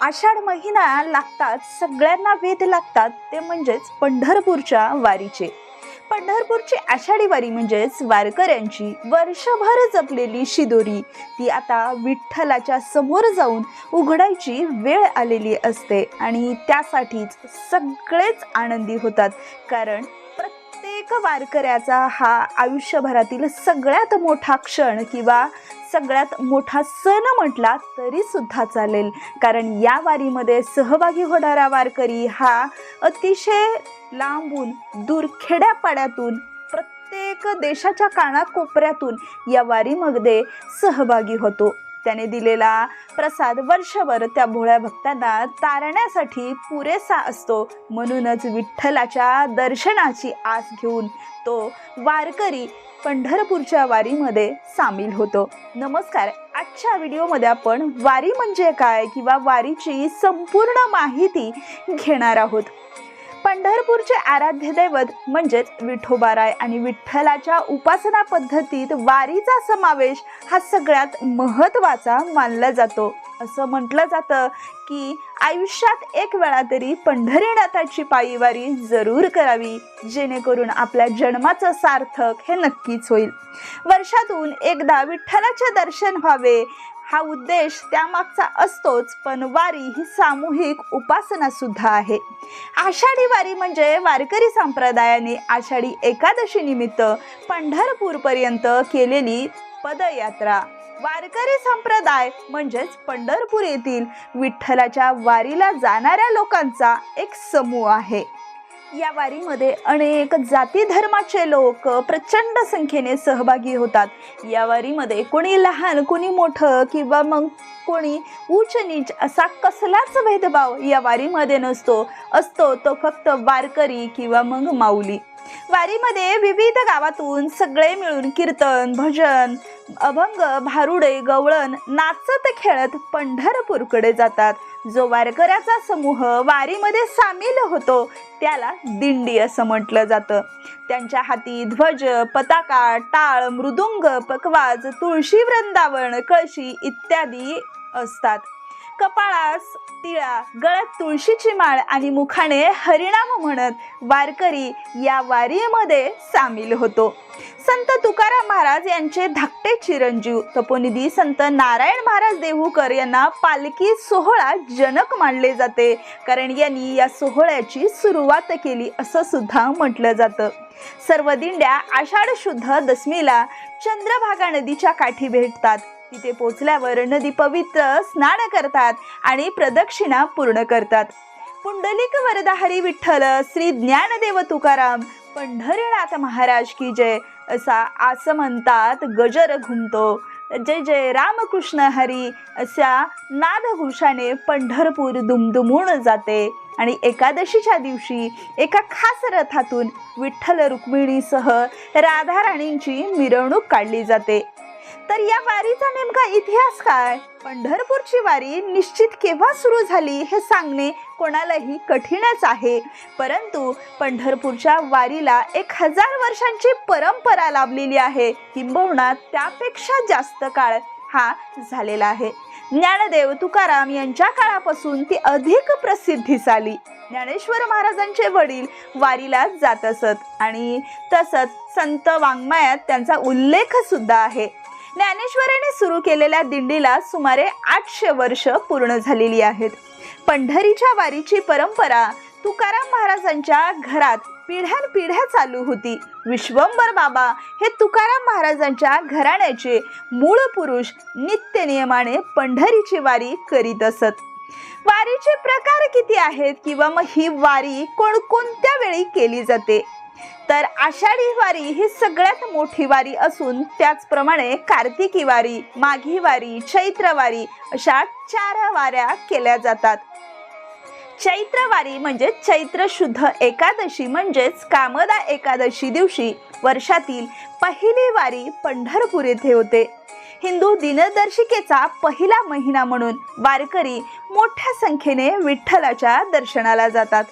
आषाढ महिना लागतात सगळ्यांना वेध लागतात ते म्हणजेच पंढरपूरच्या वारीचे. पंढरपूरची आषाढी वारी म्हणजेच वारकऱ्यांची वर्षभर जपलेली शिदोरी. ती आता विठ्ठलाच्या समोर जाऊन उघडायची वेळ आलेली असते आणि त्यासाठीच सगळेच आनंदी होतात. कारण प्रत्येक वारकऱ्याचा हा आयुष्यभरातील सगळ्यात मोठा क्षण किंवा सगळ्यात मोठा सण म्हटला तरी सुद्धा चालेल. कारण या वारीमध्ये सहभागी होणारा वारकरी हा अतिशय लांबून दूर खेड्यापाड्यातून प्रत्येक देशाच्या कानाकोपऱ्यातून या वारीमध्ये सहभागी होतो. त्याने दिलेला प्रसाद वर्षभर त्या भोळ्या भक्तांना तारण्यासाठी पुरेसा असतो. म्हणूनच विठ्ठलाच्या दर्शनाची आस घेऊन तो वारकरी पंढरपूरच्या वारीमध्ये सामील होतो. नमस्कार आजच्या व्हिडिओमध्ये आपण वारी म्हणजे काय किंवा वारीची संपूर्ण माहिती घेणार आहोत. पंढरपूरचे आराध्य दैवत म्हणजेच विठोबाराय आणि विठ्ठलाच्या उपासना पद्धतीत वारीचा समावेश हा सगळ्यात महत्त्वाचा मानला जातो. असं म्हटलं जातं की आयुष्यात एक वेळा तरी पंढरीनाथाची पायीवारी जरूर करावी जेणेकरून आपल्या जन्माचं सार्थक हे नक्कीच होईल. वर्षातून एकदा विठ्ठलाचे दर्शन व्हावे हा उद्देश त्यामागचा असतोच पण वारी ही सामूहिक उपासना सुद्धा आहे. आषाढी वारी म्हणजे वारकरी संप्रदायाने आषाढी एकादशी निमित्त पंढरपूरपर्यंत केलेली पदयात्रा. वारकरी संप्रदाय म्हणजेच पंढरपूर येथील विठ्ठलाच्या वारीला जाणाऱ्या लोकांचा एक समूह आहे. या वारीमध्ये अनेक जाती धर्माचे लोक प्रचंड संख्येने सहभागी होतात. या वारीमध्ये कोणी लहान कोणी मोठं किंवा मग कोणी उच्च नीच असा कसलाच भेदभाव या वारीमध्ये नसतो. असतो तो फक्त वारकरी किंवा मग माऊली. वारीमध्ये विविध गावातून सगळे मिळून कीर्तन भजन अभंग भारुडे गवळण नाचत खेळत पंढरपूरकडे जातात. जो वारकऱ्याचा समूह वारीमध्ये सामील होतो त्याला दिंडी असं म्हटलं जातं. त्यांच्या हाती ध्वज पताका टाळ मृदुंग पकवाज तुळशी वृंदावन कळशी इत्यादी असतात. कपाळास तिळा गळ्यात तुळशीची माळ आणि मुखाने हरिणाम म्हणत वारकरी या वारीमध्ये सामील होतो. संत तुकाराम महाराज यांचे धाकटे चिरंजीव तपोनिधी संत नारायण महाराज देहूकर यांना पालखी सोहळा जनक मानले जाते. कारण यांनी या सोहळ्याची सुरुवात केली असं सुद्धा म्हटलं जातं. सर्व दिंड्या आषाढ शुद्ध दशमीला चंद्रभागा नदीच्या काठी भेटतात. तिथे पोचल्यावर नदी पवित्र स्नान करतात आणि प्रदक्षिणा पूर्ण करतात. पुंडलिक वरदाहरी विठ्ठल श्री ज्ञानदेव तुकाराम पंढरीनाथ महाराज की जय असा असं म्हणतात गजर घुमतो. जय जय रामकृष्ण हरी अशा नादघोषाने पंढरपूर दुमदुमून जाते. आणि एकादशीच्या दिवशी एका खास रथातून विठ्ठल रुक्मिणीसह राधाराणींची मिरवणूक काढली जाते. तर या वारीचा नेमका इतिहास काय? पंढरपूरची वारी निश्चित केव्हा सुरू झाली हे सांगणे कोणालाही कठीणच आहे. परंतु पंढरपूरच्या वारीला एक हजार वर्षांची परंपरा लाभलेली आहे. किंबहुना त्यापेक्षा जास्त काळ हा झालेला आहे. ज्ञानदेव तुकाराम यांच्या काळापासून ती अधिक प्रसिद्धीस आली ज्ञानेश्वर महाराजांचे वडील वारीला जात असत आणि तसंच संत वाङ्मयात त्यांचा उल्लेख सुद्धा आहे. ज्ञानेश्वरीने सुरू केलेल्या दिंडीला सुमारे आठशे वर्ष पूर्ण झालेली आहेत. पंढरीच्या वारीची परंपरा तुकाराम महाराजांच्या घरात पिढ्यानपिढ्या चालू होती. विश्वंभर बाबा हे तुकाराम महाराजांच्या घराण्याचे मूळ पुरुष नित्य नियमाने पंढरीची वारी करीत असत. वारीचे प्रकार किती आहेत किंवा मग ही वारी कोणकोणत्या वेळी केली जाते? तर आषाढी वारी ही सगळ्यात मोठी वारी असून त्याचप्रमाणे कार्तिकी वारी माघी वारी चैत्र वारी अशा चार वाऱ्या केल्या जातात. चैत्र वारी म्हणजे चैत्र शुद्ध एकादशी म्हणजेच कामदा एकादशी दिवशी वर्षातील पहिली वारी पंढरपूर येथे होते. हिंदू दिनदर्शिकेचा पहिला महिना म्हणून वारकरी मोठ्या संख्येने विठ्ठलाच्या दर्शनाला जातात.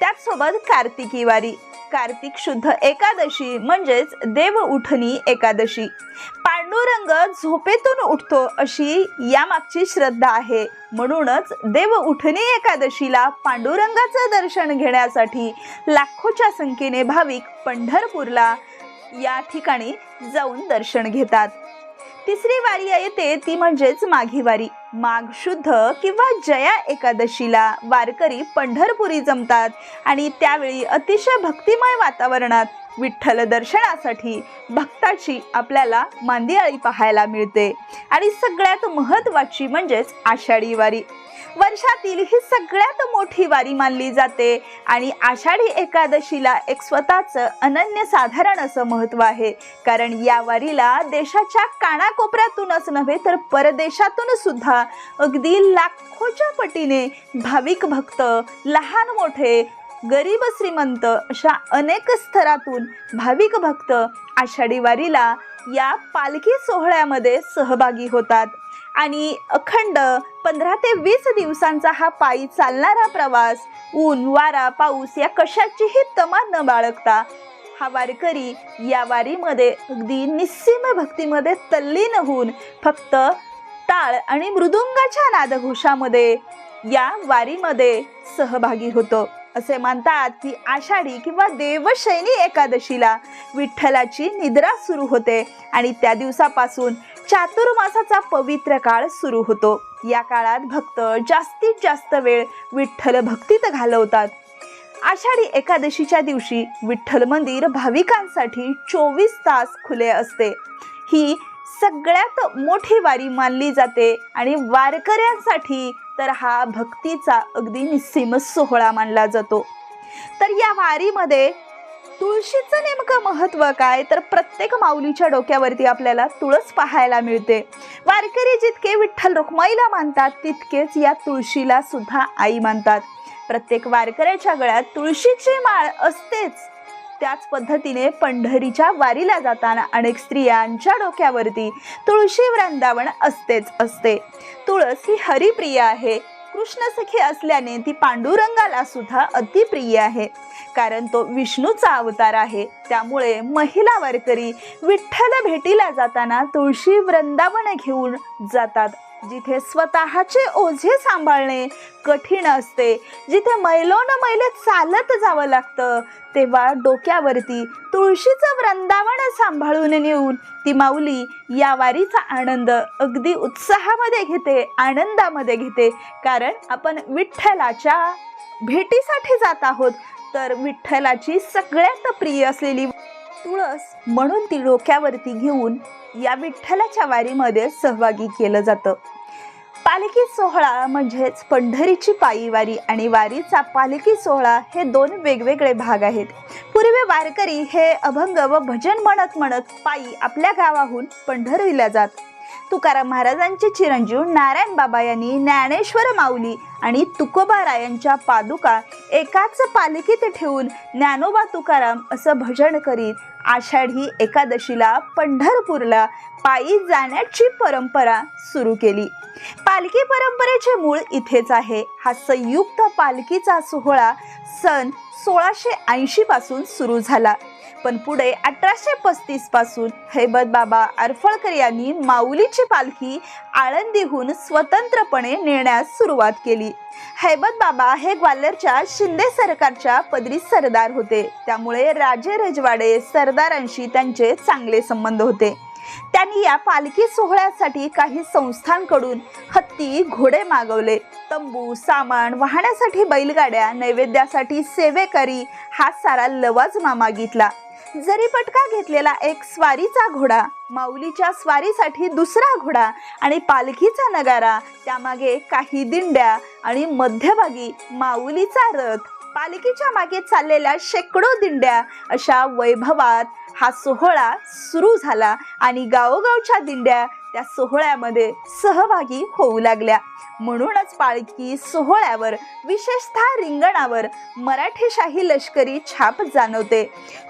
त्याचसोबत कार्तिकी वारी. कार्तिक शुद्ध एकादशी म्हणजेच देव उठणी एकादशी. पांडुरंग झोपेतून उठतो अशी यामागची श्रद्धा आहे. म्हणूनच देव उठणी एकादशीला पांडुरंगाचं दर्शन घेण्यासाठी लाखोच्या संख्येने भाविक पंढरपूरला या ठिकाणी जाऊन दर्शन घेतात. तिसरी वारी येते ती म्हणजेच माघी वारी. माघ शुद्ध किंवा जया एकादशीला वारकरी पंढरपुरी जमतात. आणि त्यावेळी अतिशय भक्तिमय वातावरणात विठ्ठल दर्शनासाठी भक्ताची आपल्याला मांदियाळी पाहायला मिळते. आणि सगळ्यात महत्त्वाची म्हणजेच आषाढी वारी. वर्षातील ही सगळ्यात मोठी वारी मानली जाते आणि आषाढी एकादशीला एक स्वतःचं अनन्यसाधारण असं महत्त्व आहे. कारण या वारीला देशाच्या कानाकोपऱ्यातूनच नव्हे तर परदेशातून सुद्धा अगदी लाखोच्या पटीने भाविक भक्त लहान मोठे गरीब श्रीमंत अशा अनेक स्तरातून भाविक भक्त आषाढी वारीला या पालखी सोहळ्यामध्ये सहभागी होतात. आणि अखंड पंधरा ते वीस दिवसांचा हा पायी चालणारा प्रवास ऊन वारा पाऊस या कशाचीही तमा न बाळगता हा वारकरी या वारीमध्ये अगदी निस्सीम भक्तीमध्ये तल्लीन होऊन फक्त टाळ आणि मृदुंगाच्या नादघोषामध्ये या वारीमध्ये सहभागी होतो. असे मानतात की आषाढी किंवा देवशैनी एकादशीला विठ्ठलाची निद्रा सुरू होते आणि त्या दिवसापासून चातुर्मासाचा पवित्र काळ सुरू होतो. या काळात भक्त जास्तीत जास्त वेळ विठ्ठल भक्तीत घालवतात. आषाढी एकादशीच्या दिवशी विठ्ठल मंदिर भाविकांसाठी चोवीस तास खुले असते. ही सगळ्यात मोठी वारी मानली जाते आणि वारकऱ्यांसाठी तर हा भक्तीचा अगदी निस्सीम सोहळा मानला जातो. तर या वारीमध्ये तुळशीचं नेमकं महत्त्व काय? तर प्रत्येक माऊलीच्या डोक्यावरती आपल्याला तुळस पाहायला मिळते. वारकरी जितके विठ्ठल रुक्माईला मानतात तितकेच या तुळशीला सुद्धा आई मानतात. प्रत्येक वारकऱ्याच्या गळ्यात तुळशीची माळ असतेच. त्याच पद्धतीने पंढरीच्या वारीला जाताना अनेक स्त्रियांच्या डोक्यावरती तुळशी वृंदावन असतेच असते. तुळस ही हरिप्रिय आहे. कृष्ण सखी असल्याने ती पांडुरंगाला सुद्धा अतिप्रिय आहे. कारण तो विष्णूचा अवतार आहे. त्यामुळे महिला वारकरी विठ्ठल भेटीला जाताना तुळशी वृंदावन घेऊन जातात. जिथे स्वतःचे ओझे सांभाळणे कठीण असते जिथे मैलोन मैले चालत जावं लागतं तेव्हा डोक्यावरती तुळशीचं वृंदावन सांभाळून नेऊन ती माऊली या वारीचा आनंद अगदी उत्साहामध्ये घेते आनंदामध्ये घेते. कारण आपण विठ्ठलाच्या भेटीसाठी जात आहोत तर विठ्ठलाची सगळ्यात प्रिय असलेली तुळस म्हणून ती डोक्यावरती घेऊन या विठ्ठलाच्या वारीमध्ये सहभागी केलं जातं. पालखी सोहळा म्हणजेच पंढरीची पायी वारी आणि वारीचा पालखी सोहळा हे दोन वेगवेगळे भाग आहेत. पूर्वी वारकरी हे अभंग व भजन म्हणत म्हणत पायी आपल्या गावाहून पंढरीला जात. तुकाराम महाराजांचे चिरंजीव नारायण बाबा यांनी ज्ञानेश्वर माऊली आणि तुकोबारायांच्या पादुका एकाच पालखीत ठेवून ज्ञानोबा तुकाराम असं भजन करीत आषाढी एकादशीला पंढरपूरला पायी जाण्याची परंपरा सुरू केली. पालखी परंपरेचे मूळ इथेच आहे. हा संयुक्त पालखीचा सोहळा सन सोळाशे ऐंशी पासून सुरू झाला. पण पुढे अठराशे पस्तीसपासून हैबत बाबा आरफळकर यांनी माऊलीची पालखी आळंदीहून स्वतंत्रपणे नेण्यास सुरुवात केली. हैबत बाबा हे ग्वाल्हेरच्या शिंदे सरकारच्या पदरी सरदार होते. त्यामुळे राजे रजवाडे सरदारांशी त्यांचे चांगले संबंध होते. त्यांनी या पालखी सोहळ्यासाठी काही संस्थांकडून हत्ती घोडे मागवले. तंबू सामान वाहण्यासाठी बैलगाड्या नैवेद्यासाठी सेवेकरी हा सारा लवाजमा मागितला जरी पटका घेतलेला एक स्वारीचा घोडा माऊलीच्या स्वारीसाठी दुसरा घोडा आणि पालखीचा नगारा त्यामागे काही दिंड्या आणि मध्यभागी माऊलीचा रथ पालखीच्या मागे चाललेल्या शेकडो दिंड्या अशा वैभवात हा सोहळा सुरू झाला आणि गावोगावच्या दिंड्या त्या सोहळ्यामध्ये सहभागी होऊ लागल्या. म्हणूनच पालखी सोहळ्यावर विशेषतः रिंगणावर मराठीशाही लष्करी छाप जाणवते.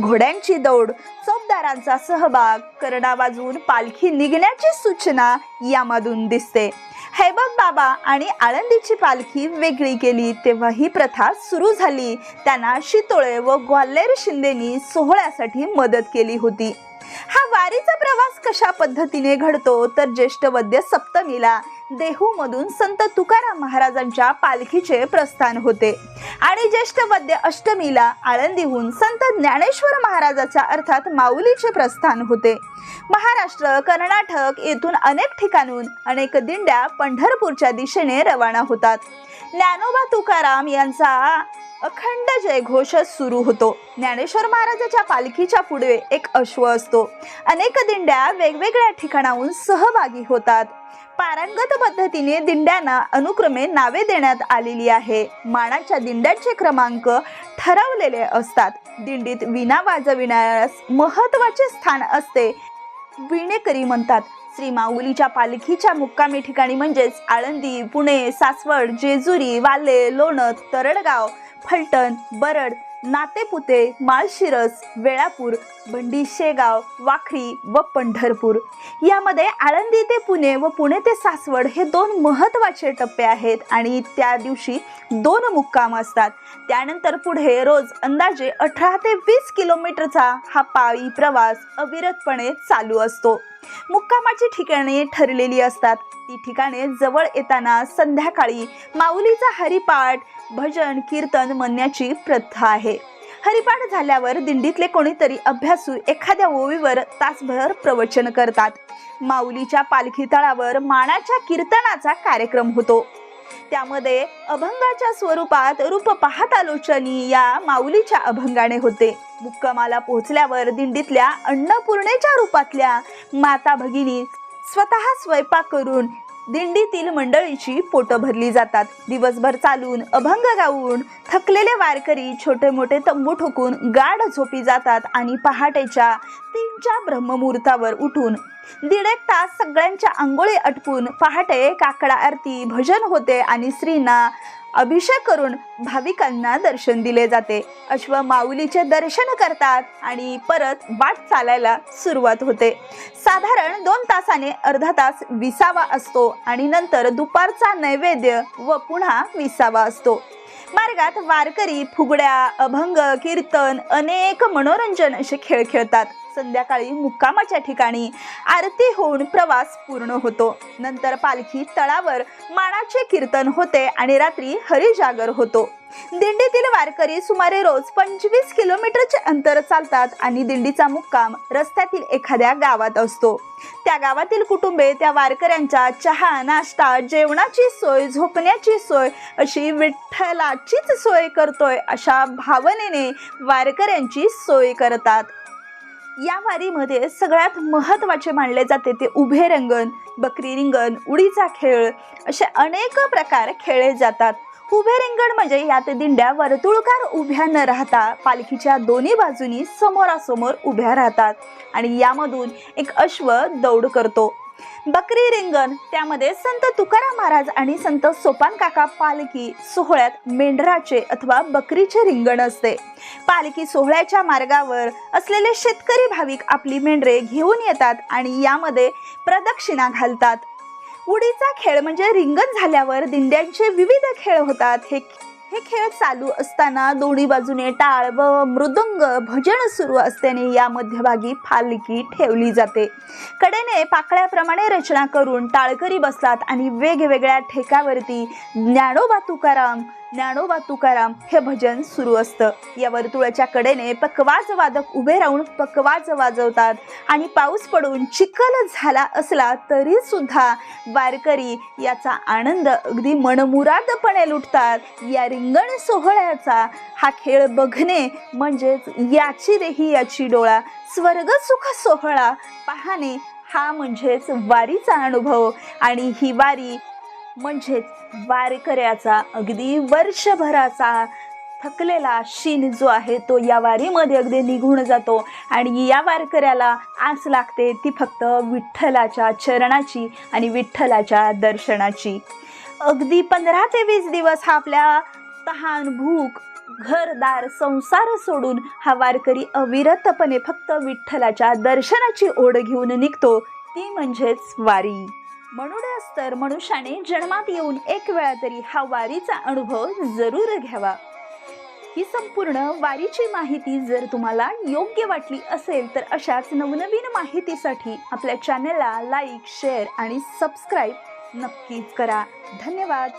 घोड्यांची दौड चौकदारांचा सहभाग करडा वाजवून पालखी निघण्याची सूचना यामधून दिसते. हैबत बाबा आणि आळंदीची पालखी वेगळी केली तेव्हा ही प्रथा सुरू झाली. त्यांना शितोळे व ग्वाल्हेर शिंदेनी सोहळ्यासाठी मदत केली होती. हा वारीचा प्रवास कशा पद्धतीने घडतो? तर ज्येष्ठ वद्य सप्तमीला देहूमधून संत तुकाराम महाराजांच्या पालखीचे प्रस्थान होते. आणि ज्येष्ठ वद्य अष्टमीला आळंदीहून संत ज्ञानेश्वर महाराजाच्या अर्थात माऊलीचे प्रस्थान होते. महाराष्ट्र कर्नाटक येथून अनेक ठिकाणून अनेक दिंड्या पंढरपूरच्या दिशेने रवाना होतात. ज्ञानोबा तुकाराम यांचा अखंड जयघोष सुरू होतो. ज्ञानेश्वर महाराजाच्या पालखीच्या पुढे एक अश्व असतो. अनेक दिंड्या वेगवेगळ्या ठिकाणाहून सहभागी होतात. पारंगत पद्धतीने दिंड्यांना अनुक्रमे नावे देण्यात आलेली आहे. मानाच्या दिंड्यांचे क्रमांक ठरवलेले असतात. दिंडीत विना वाजविण्यास महत्त्वाचे स्थान असते. विणेकरी म्हणतात श्री माऊलीच्या पालखीच्या मुक्कामी ठिकाणी म्हणजेच आळंदी पुणे सासवड जेजुरी वाले लोणत तरडगाव फलटण बरड नातेपुते माळशिरस वेळापूर भंडी शेगाव वाखरी व पंढरपूर. यामध्ये आळंदी ते पुणे व पुणे ते सासवड हे दोन महत्त्वाचे टप्पे आहेत आणि त्या दिवशी दोन मुक्काम असतात. त्यानंतर पुढे रोज अंदाजे अठरा ते वीस किलोमीटरचा हा पायी प्रवास अविरतपणे चालू असतो. मुक्कामाची ठिकाणे ठरलेली असतात. ती ठिकाणे जवळ येताना संध्याकाळी माऊलीचा हरिपाठ भजन कीर्तन म्हणण्याची प्रथा आहे. हरिपाठ झाल्यावर दिंडीतले कोणीतरी अभ्यासू एखाद्या ओवीवर तासभर प्रवचन करतात. माऊलीच्या पालखी तळावर मानाच्या कीर्तनाचा कार्यक्रम होतो. त्यामध्ये अभंगाच्या स्वरूपात रूप पाहता लोचनी या माऊलीच्या अभंगाने होते. मुक्कामाला पोहोचल्यावर दिंडीतल्या अन्नपूर्णेच्या रूपातल्या माता भगिनी स्वतः स्वयंपाक करून दिंडीतील मंडळीची पोटं भरली जातात. दिवसभर चालून अभंग गाऊन थकलेले वारकरी छोटे मोठे तंबू ठोकून गाढ झोपी जातात आणि पहाटेच्या तीनच्या ब्रह्ममुहूर्तावर उठून दीड एक तास सगळ्यांच्या आंघोळी अटकून पहाटे काकडा आरती भजन होते आणि स्त्रींना अभिषेक करून भाविकांना दर्शन दिले जाते. अश्व माऊलीचे दर्शन करतात आणि परत वाट चालायला सुरुवात होते. साधारण दोन तासाने अर्धा तास विसावा असतो आणि नंतर दुपारचा नैवेद्य व पुन्हा विसावा असतो. मार्गात वारकरी फुगड्या अभंग कीर्तन अनेक मनोरंजन असे खेळ खेळतात. संध्याकाळी मुक्कामाच्या ठिकाणी आरती होऊन प्रवास पूर्ण होतो. नंतर पालखी तळावर मानाचे कीर्तन होते आणि रात्री हरिजागर होतो. दिंडीतील वारकरी सुमारे रोज पंचवीस किलोमीटरचे अंतर चालतात आणि दिंडीचा मुक्काम रस्त्यातील एखाद्या गावात असतो. त्या गावातील कुटुंबे त्या वारकऱ्यांच्या चहा नाश्ता जेवणाची सोय झोपण्याची सोय अशी विठ्ठलाचीच सोय करतोय अशा भावनेने वारकऱ्यांची सोय करतात. या वारीमध्ये सगळ्यात महत्त्वाचे मानले जाते ते उभे रंगण बकरी रिंगण उडीचा खेळ असे अनेक प्रकार खेळले जातात. उभे रिंगण म्हणजे यात दिंड्या वर्तुळकार उभ्या न राहता पालखीच्या दोन्ही बाजूनी समोरासमोर उभ्या राहतात आणि यामधून एक अश्व दौड करतो. बकरी रिंगण त्यामध्ये संत तुकाराम महाराज आणि संत सोपान काका पालखी सोहळ्यात मेंढराचे अथवा बकरीचे रिंगण असते. पालखी सोहळ्याच्या मार्गावर असलेले शेतकरी भाविक आपली मेंढरे घेऊन येतात आणि यामध्ये प्रदक्षिणा घालतात. उडीचा खेळ म्हणजे रिंगण झाल्यावर दिंड्यांचे विविध खेळ होतात हे हे खेळ चालू असताना दोन्ही बाजूने टाळ व मृदंग भजन सुरू असल्याने या मध्यभागी फालकी ठेवली जाते. कडेने पाकळ्याप्रमाणे रचना करून टाळकरी बसतात आणि वेगवेगळ्या ठेकावरती ज्ञानोबा तुकाराम ज्ञानोबा तुकाराम हे भजन सुरू असतं. या वर्तुळाच्या कडेने पकवाज वादक उभे राहून पकवाज वाजवतात. आणि पाऊस पडून चिखल झाला असला तरी सुद्धा वारकरी याचा आनंद अगदी मनमुरादपणे लुटतात. या रिंगण सोहळ्याचा हा खेळ बघणे म्हणजेच याची देही याची डोळा स्वर्ग सुख सोहळा पाहणे हा म्हणजेच वारीचा अनुभव. आणि ही वारी म्हणजेच वारकऱ्याचा अगदी वर्षभराचा थकलेला शीन जो आहे तो या वारीमध्ये अगदी निघून जातो. आणि या वारकऱ्याला आस लागते ती फक्त विठ्ठलाच्या चरणाची आणि विठ्ठलाच्या दर्शनाची. अगदी पंधरा ते वीस दिवस हा आपल्या तहान भूक घरदार संसार सोडून हा वारकरी अविरतपणे फक्त विठ्ठलाच्या दर्शनाची ओढ घेऊन निघतो. ती म्हणजेच वारी. म्हणूनच तर मनुष्याने जन्मात येऊन एक वेळा तरी हा वारीचा अनुभव जरूर घ्यावा. ही संपूर्ण वारीची माहिती जर तुम्हाला योग्य वाटली असेल तर अशाच नवनवीन माहितीसाठी आपल्या चॅनलला लाईक शेअर आणि सबस्क्राईब नक्कीच करा. धन्यवाद.